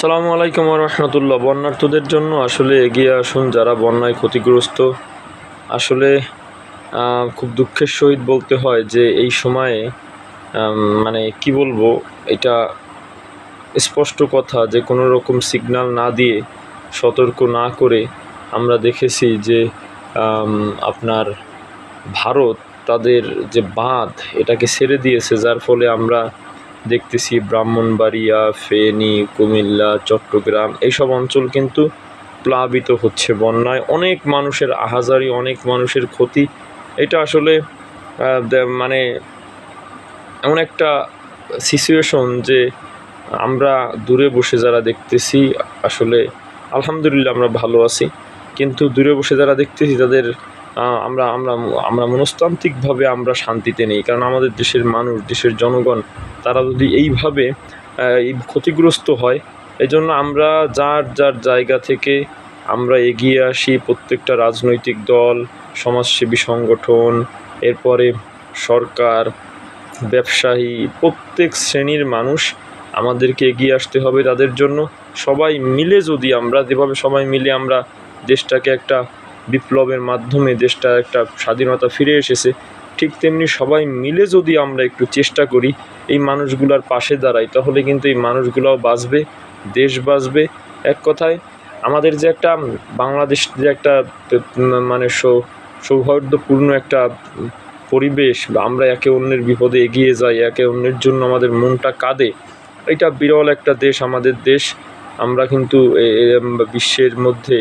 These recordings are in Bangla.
সালামু আলাইকুম রহমতুল্লাহ। বন্যার্থদের জন্য আসলে এগিয়ে আসুন যারা বন্যায় ক্ষতিগ্রস্ত। আসলে খুব দুঃখের সহিত বলতে হয় যে এই সময়ে মানে কি বলব, এটা স্পষ্ট কথা যে কোনো রকম সিগন্যাল না দিয়ে সতর্ক না করে আমরা দেখেছি যে আপনার ভারত তাদের যে বাঁধ এটাকে ছেড়ে দিয়েছে, যার ফলে আমরা দেখতেছি ব্রাহ্মণবাড়িয়া, ফেনী, কুমিল্লা, চট্টগ্রাম, এইসব অঞ্চল কিন্তু প্লাবিত হচ্ছে বন্যায়। অনেক মানুষের আহাজারি, অনেক মানুষের ক্ষতি। এটা আসলে মানে এমন একটা সিচুয়েশন যে আমরা দূরে বসে যারা দেখতেছি, আসলে আলহামদুলিল্লাহ আমরা ভালো আছি। কিন্তু দূরে বসে যারা দেখতেছি, তাদের আমরা আমরা আমরা মনস্তান্ত্রিকভাবে আমরা শান্তিতে নেই। কারণ আমাদের দেশের মানুষ, দেশের জনগণ, তারা যদি এইভাবে এই ক্ষতিগ্রস্ত হয় এই জন্য আমরা যার যার জায়গা থেকে আমরা এগিয়ে আসি, প্রত্যেকটা রাজনৈতিক দল, সমাজসেবী সংগঠন, এরপরে সরকার, ব্যবসায়ী, প্রত্যেক শ্রেণির মানুষ আমাদেরকে এগিয়ে আসতে হবে। তাদের জন্য সবাই মিলে যদি আমরা, যেভাবে সবাই মিলে আমরা দেশটাকে একটা বিপ্লবের মাধ্যমে দেশটা একটা স্বাধীনতা ফিরে এসেছে। ঠিক তেমনি সবাই মিলে যদি আমরা একটু চেষ্টা করি এই মানুষগুলোর পাশে দাঁড়াই, তাহলে কিন্তু এই মানুষগুলোও বাঁচবে, দেশ বাঁচবে। এক কথায়, আমাদের যে একটা বাংলাদেশ যে একটা মানে সৌহার্দ্যপূর্ণ একটা পরিবেশ, আমরা একে অন্যের বিপদে এগিয়ে যাই, একে অন্যের জন্য আমাদের মনটা কাঁদে, এটা বিরল একটা দেশ, আমাদের দেশ। আমরা কিন্তু বিশ্বের মধ্যে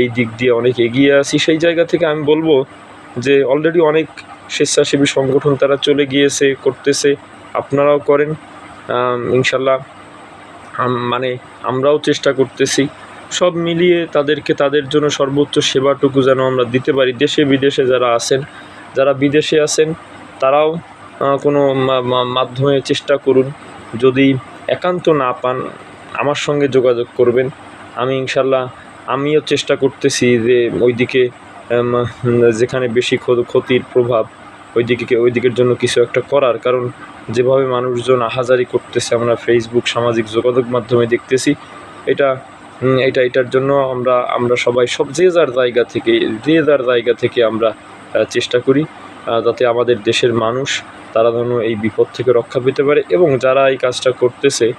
এই দিক দিয়ে অনেক এগিয়ে আছি। সেই জায়গা থেকে আমি বলব যে অলরেডি অনেক স্বেচ্ছাসেবী সংগঠন তারা চলে গিয়েছে, করতেছে। আপনারাও করেন। ইনশাল্লাহ মানে আমরাও চেষ্টা করতেছি। সব মিলিয়ে তাদেরকে তাদের জন্য সর্বোচ্চ সেবাটুকু যেন আমরা দিতে পারি। দেশে বিদেশে যারা আছেন, যারা বিদেশে আছেন, তারাও কোনো মাধ্যমে চেষ্টা করুন। যদি একান্ত না পান, আমার সঙ্গে যোগাযোগ করবেন। আমি ইনশাল্লাহ আমিও চেষ্টা করতেছি যে ওইদিকে যেখানে বেশি ক্ষ- ক্ষতির প্রভাব, ওইদিকে ওই দিকের জন্য কিছু একটা করার। কারণ যেভাবে মানুষজন আহাজারি করতেছে, আমরা ফেসবুক সামাজিক যোগাযোগ মাধ্যমে দেখতেছি, এটা এটা, এটার জন্য আমরা আমরা সবাই সব যে যার জায়গা থেকে, যে যার জায়গা থেকে আমরা চেষ্টা করি যাতে আমাদের দেশের মানুষ, তারা যেন এই বিপদ থেকে রক্ষা পেতে পারে এবং যারা এই কাজটা করতেছে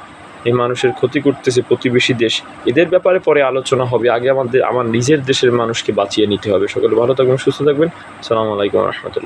এই মানুষের ক্ষতি করতেছে প্রতিবেশী দেশ। এদের ব্যাপারে পরে আলোচনা হবে। আগে আমাদের, আমার নিজের দেশের মানুষকে বাঁচিয়ে নিতে হবে। সকলে ভালো থাকবেন, সুস্থ থাকবেন। সালামু আলাইকুম রহমতুল্লাহ।